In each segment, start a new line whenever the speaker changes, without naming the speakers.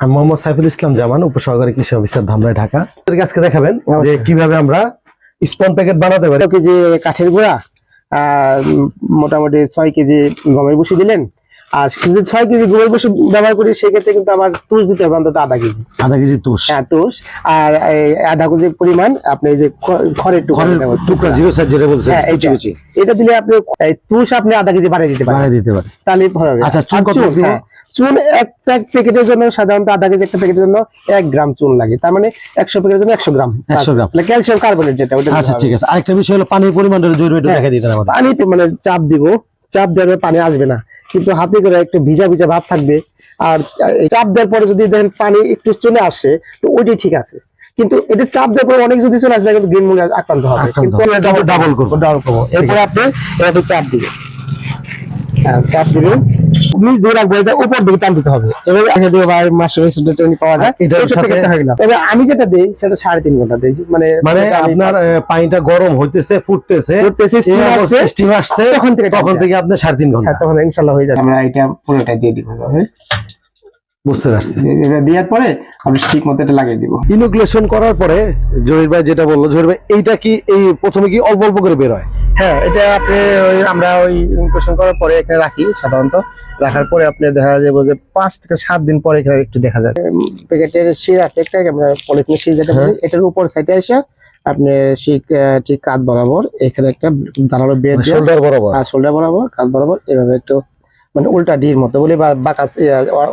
আমি মোহাম্মদ সাইফুল ইসলাম জামান উপসহকারী কৃষি অফিসার ধামরাই ঢাকা। আজকে দেখাবেন যে কীভাবে আমরা স্পন প্যাকেট বানাতে পারি।
কেজি কাঠের গুঁড়া মোটামুটি ছয় কেজি গমের বসি দিলেন। আর যদি ছয় কেজি গমের বসি ব্যবহার করি সেক্ষেত্রে কিন্তু আমার তুষ দিতে হবে অন্তত আধা কেজি।
আধা কেজি তুষ।
হ্যাঁ তুষ। আর আধা কেজি পরিমাণ আপনি যে খড়ের টুকরা
জিরো সাইজ যেটা বলছেন
হ্যাঁ,
কুচি
এইটা।
কুচি।
এটা দিলে আপনি তুষ আপনি আধা কেজি বাড়িয়ে দিতে পারেন।
বানিয়ে দিতে পারে
তাহলে
আচ্ছা, চুন কত
চুন একটা প্যাকেটের জন্য সাধারণত আধা কেজি একটা প্যাকেটের জন্য এক গ্রাম চুন লাগে। তার মানে একশো প্যাকেটের জন্য একশো গ্রাম
100 গ্রাম।
ক্যালসিয়াম কার্বনেট যেটা ওটা
আচ্ছা ঠিক আছে। আরেকটা বিষয় হলো পানির পরিমাণটা জরুরি একটু
হ্যাঁ।
দেখা দিতেন আমাদের।
পানি মানে চাপ দিব। চাপ দেওয়ার পানি আসবে না। কিন্তু হাতে করে একটু ভিজা ভিজা ভাব থাকবে। আর চাপ দেওয়ার পরে যদি দেখেন পানি একটু চলে আসে তো ওইটাই ঠিক আছে। কিন্তু এটা চাপ দেওয়ার পরে অনেক যদি চলে আসে কিন্তু গ্রিন মুড়ি আক্রান্ত হবে। কিন্তু
হবে।
ডাবল
করব।
ডাবল করব। এরপরে আপনি এভাবে চাপ দিবেন। হ্যাঁ চাপ দিবেন। নিচ দিয়ে রাখব এটা উপর দিকে টান দিতে হবে। এভাবে দিয়ে বা পাওয়া যায়।
এটার সাথে-
এবার আমি যেটা দেই সেটা সাড়ে তিন ঘণ্টা দেই। মানে
মানে আপনার পানিটা গরম হইতেছে ফুটতেছে।
ফুটতেছে, steam আসছে,
স্টিম আসছে
তখন থেকে
তখন থেকে আপনার সাড়ে তিন ঘণ্টা।
হ্যাঁ, তখন ইনশাল্লাহ হয়ে যাবে। আমরা এটা পুরোটা দিয়ে দিব
বুঝতে পারছি।
এটা দেওয়ার পরে আমরা ঠিক মতো এটা লাগিয়ে দিব।
ইনোকুলেশন করার পরে জহির ভাই যেটা বলল জহির ভাই এইটা কি এই প্রথমে কি অল্প অল্প করে বের হয়?
হ্যাঁ এটা আপনি ওই আমরা ওই ইনকুলেশন করার পরে এখানে রাখি সাধারণত। রাখার পরে আপনি দেখা যাবে যে পাঁচ থেকে সাত দিন পরে এখানে একটু দেখা যাবে। প্যাকেটের শির আছে একটা আমরা পলিথিনের শির যেটা বলি এটার উপর সাইডে এসে আপনি শিক ঠিক কাত বরাবর এখানে একটা দাঁড়ানো বেড
শোল্ডার বরাবর?
আর শোল্ডার বরাবর কাত বরাবর এভাবে একটু মানে উল্টা ডির মতো বলি বা বাঁকা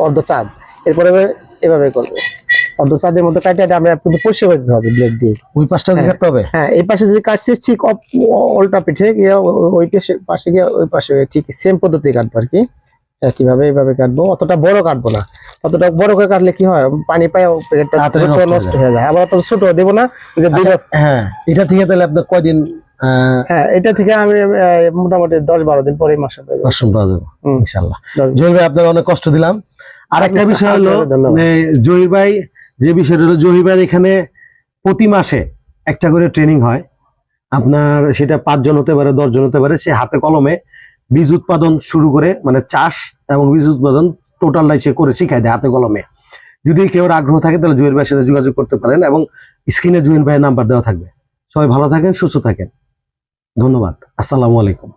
অর্ধ চাঁদ। এরপরে এভাবে করবে। অর্ধ চাঁদের মধ্যে কাটে এটা আমরা কিন্তু পরিষ্কার করে দিতে হবে ব্লেড দিয়ে।
ওই পাশটা
হ্যাঁ।
কাটতে হবে?
হ্যাঁ এই পাশে যদি কাটছে ঠিক উল্টা পিঠে গিয়ে ওই পাশে পাশে গিয়ে ওই পাশে ঠিক সেম পদ্ধতি কাটবো আর কি। কীভাবে এইভাবে কাটবো অতটা বড় কাটবো না। অতটা বড় করে কাটলে কি হয়? পানি পায় প্যাকেটটা
নষ্ট হয়ে যায়।
আবার অত ছোট দেবো না যে
আচ্ছা, হ্যাঁ এটা থেকে তাহলে আপনার কয়দিন
হ্যাঁ এটা থেকে আমি মোটামুটি দশ বারো দিন পরে মাসে যাব।
পাওয়া যাবে ইনশাল্লাহ। জহির ভাই আপনার অনেক কষ্ট দিলাম। আর একটা বিষয় হলো জহির ভাই যে বিষয়টা হলো ভাই এখানে প্রতি মাসে একটা করে ট্রেনিং হয়। আপনার সেটা পাঁচজন হতে পারে, দশজন হতে পারে, সে হাতে কলমে বীজ উৎপাদন শুরু করে মানে চাষ এবং বীজ উৎপাদন টোটালটাই সে করে শিখাই দেয় হাতে কলমে। যদি কেউ আগ্রহ থাকে, তাহলে জহির ভাইয়ের সাথে যোগাযোগ করতে পারেন এবং স্ক্রিনে জহির ভাইয়ের নাম্বার দেওয়া থাকবে। সবাই ভালো থাকেন, সুস্থ থাকেন। ধন্যবাদ। আসসালামু আলাইকুম।